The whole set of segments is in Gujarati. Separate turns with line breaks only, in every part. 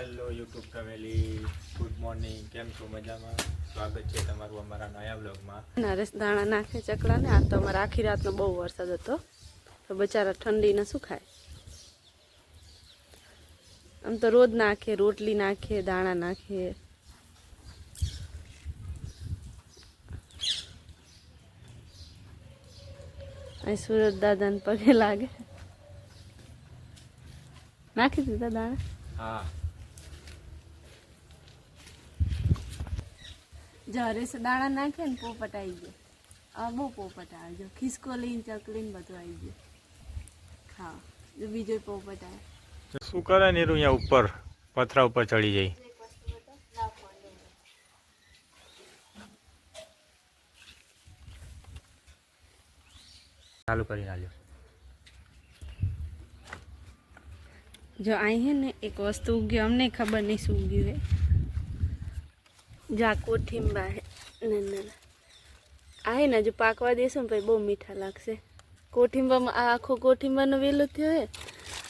Hello YouTube family good morning કેમ છો? મજામાં? સ્વાગત છે તમારું અમારા નયા બ્લોગમાં
નરેશ દાણા નાખે ચકલા ને આ તો અમારે આખી રાતનો બહુ વરસાદ હતો. તો બચારા ઠંડીને શું ખાય? આમ તો રોજ નાખે રોટલી નાખે દાણા નાખે. અહીં સુરત દાદાને પગે લાગે. નાખી દીધા દાણા?
હા.
જો હરેશ દાણા નાખે ને પોપટ આવી ગયો. આ બહુ પોપટ આવે. જો ખિસકો લઈને ચકલીને બધું આવી ગયું. હા બીજો પોપટ આવે.
શું કરે નીરુ અહીંયા ઉપર? પથરા ઉપર ચડી જાય. ચાલુ કરી નાખ્યો
જો અહીં હે ને એક વસ્તુ ઉગ્યું અમને ખબર નહીં શું ઉગ્યું હે. જો આ કોઠીંબા હે. ના ના ના. આ હે ને જો પાકવા દેશો ને પછી બહુ મીઠા લાગશે. કોઠીંબામાં આ આખો કોઠીંબાનો વેલો થયો હે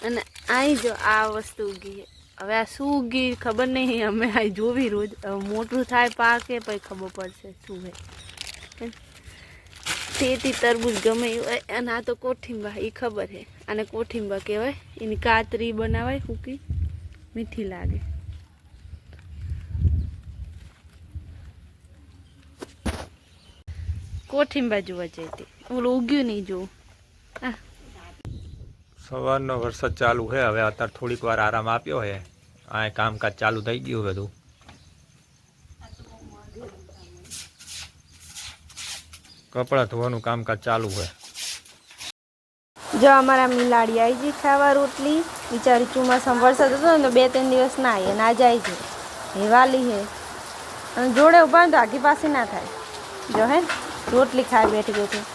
અને અહીં જો આ વસ્તુ ઉગી હે. હવે આ શું ઉગી ખબર નહીં, અમે આ જોવી રોજ. હવે મોટું થાય પાકે પછી ખબર પડશે શું હે. તેતી તરબૂચ ગમે એવું હોય, અને આ તો કોઠીંબા એ ખબર છે આને કોઠીંબા કહેવાય. એની કાતરી બનાવાય સૂકી મીઠી લાગે. કોઠીંબા જોવા જઈતી ઓલું ઉગ્યું નહીં જોવું
સવારનો વરસાદ ચાલુ છે. હવે અત્યારે થોડીક વાર આરામ આપ્યો છે. આ કામકાજ ચાલુ થઈ ગયું બધું. કપડાં ધોવાનું કામકાજ ચાલુ છે.
જો અમારા મિલાડી આવી ગઈ ખાવા રોટલી. બિચારી ચોમાસામાં વરસાદ હતો ને તો બે ત્રણ દિવસ ના આવીએ ના જાય છે. હેવાલી છે. અને જોડે ઊભા ને તો આગી પાસે ના થાય. જો હે ને, રોટલી ખાઈ બેઠી બેઠી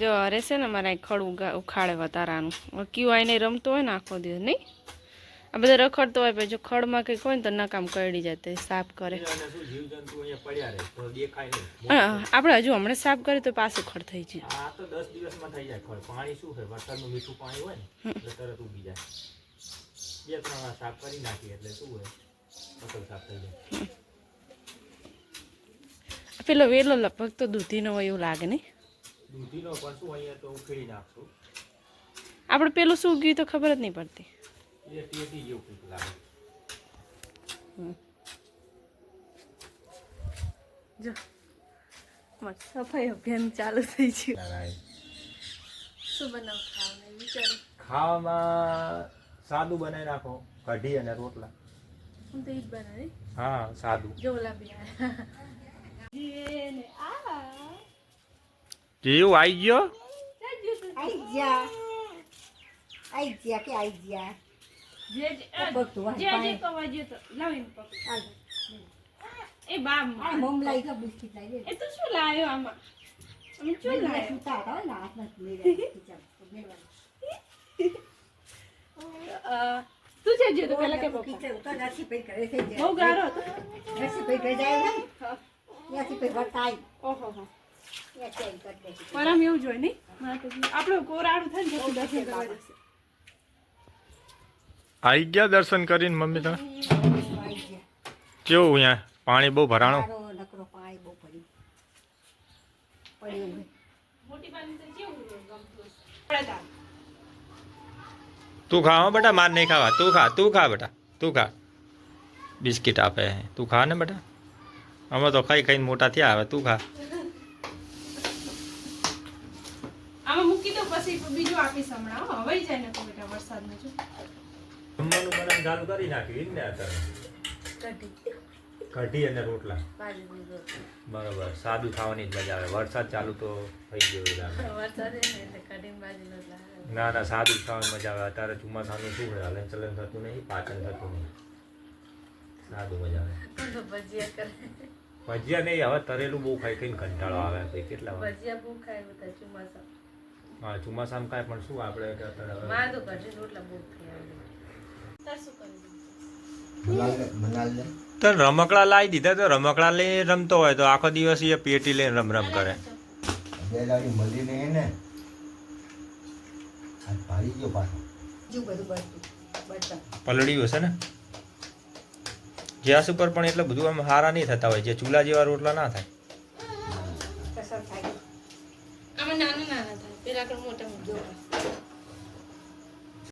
જો હરે છે ને, મારા ખડ ઉખાડે વધારાનું. ક્યુ આઈને રમતો હોય ને આખો દિવસ, નહીં? આ બધા રખડતો હોય પછી જો ખડમાં કંઈક હોય ને તો નકામ કરડી જાય તે સાફ કરે. આપણે હજુ હમણાં સાફ કરે તો પાછું ખડ થઈ જાય
આ તો દસ દિવસમાં થઈ જાય ખડ. પાણી શું છે? વરસાદનું મીઠું પાણી હોય ને તરત ઉગી જાય. બે ત્રણ વાર સાફ કરી નાખીએ એટલે શું હોય? ફસલ સાફ થઈ જાય.
પેલો વેલો લગભગ તો દૂધીનો હોય એવું લાગે નહીં?
દૂધીનો પણ શું અહીંયા તો ઉખેડી નાખશું.
આપણે પેલું શું ગયું તો ખબર જ નહીં પડતી. જો સફાઈ અભિયાન ચાલુ થઈ છે શું બનાવ ખાવાનું? વિચારો.
ખાવામાં સાદું બનાવી નાખો કઢી અને રોટલા.
હું તો ઈ જ બનાવી
હા સાદું.
જો ઓલા બી. આયા
કેવું? આવી ગયો?
આઈ ગયા. આઈ ગયા કે આઈ જા
જે જે જે જે કવા જે તો લાવીને પકડ. એ બામ.
આ મમ લાઈ તો બિસ્કિટ લાઈ દે
એ તો શું લાયો આમાં? અમે શું લાયો
સુતા હતા ને હાથમાં જ. તો
જે કે
કરે છે
બહુ ગારો હતો.
જાય ને વટાઈ
ઓહો હો. પણ આમ એવું જોઈએ નહીં? આપણું કોરાડું થાય ને દર્શન કરવા જશે.
આવી ગયા દર્શન કરીને મમ્મી તમે? કેવું અહીંયા? પાણી બહુ ભરાણું?
મારો નકરો પાણી બહુ પડી પડ્યું
મોટી પાની તો કેવું ગમતું હશે પડે
તું ખાવા બેટા માર નહીં ખાવા. તું ખા તું ખા બેટા તું ખા. બિસ્કિટ આપે. તું ખા ને બેટા? અમે તો ખાઈ ખાઈને મોટા થયા આવે તું ખા.
આમાં મૂકી દો પછી બીજું આપીશ હમણાં હો. હવાઈ જાય ને તો બેટા વરસાદમાં જો.
જમવાનું બનાવવાનું ચાલુ કરી નાખ્યું ને અત્યારે.
કઢી.
અને રોટલા. બરાબર સાદું ખાવાની જ મજા આવે. વરસાદ ચાલુ તો થઈ ગયો
ને
ના સાદું ખાવાની મજા આવે. અત્યારે ચોમાસાનું શું હોય હલન ચલન થતું નહીં પાચન થતું નહીં. સાદું મજા આવે.
ભજીયા કરે.
ભજીયા નહીં હવે તરેલું બહુ ખાઈ ખાઈને કંટાળો આવે પછી કેટલા વાર.
ભજીયા બહુ ખાય બધા ચોમાસા
હા ચોમાસામાં કાંઈ પણ શું આપણે
રોટલા બહુ ખાયા.
તો રમકડા લાવી દીધા તો રમકડા લઈને રમતો હોય તો આખો દિવસ એ પેટી લઈને રમ રમ કરે. પલળ્યું હશે ને? ગેસ ઉપર પણ એટલે બધું આમ હારા નહીં થતા હોય જે ચૂલા જેવા રોટલા ના થાય.
આમાં નાના નાના થાય પેલા મોટા મોટા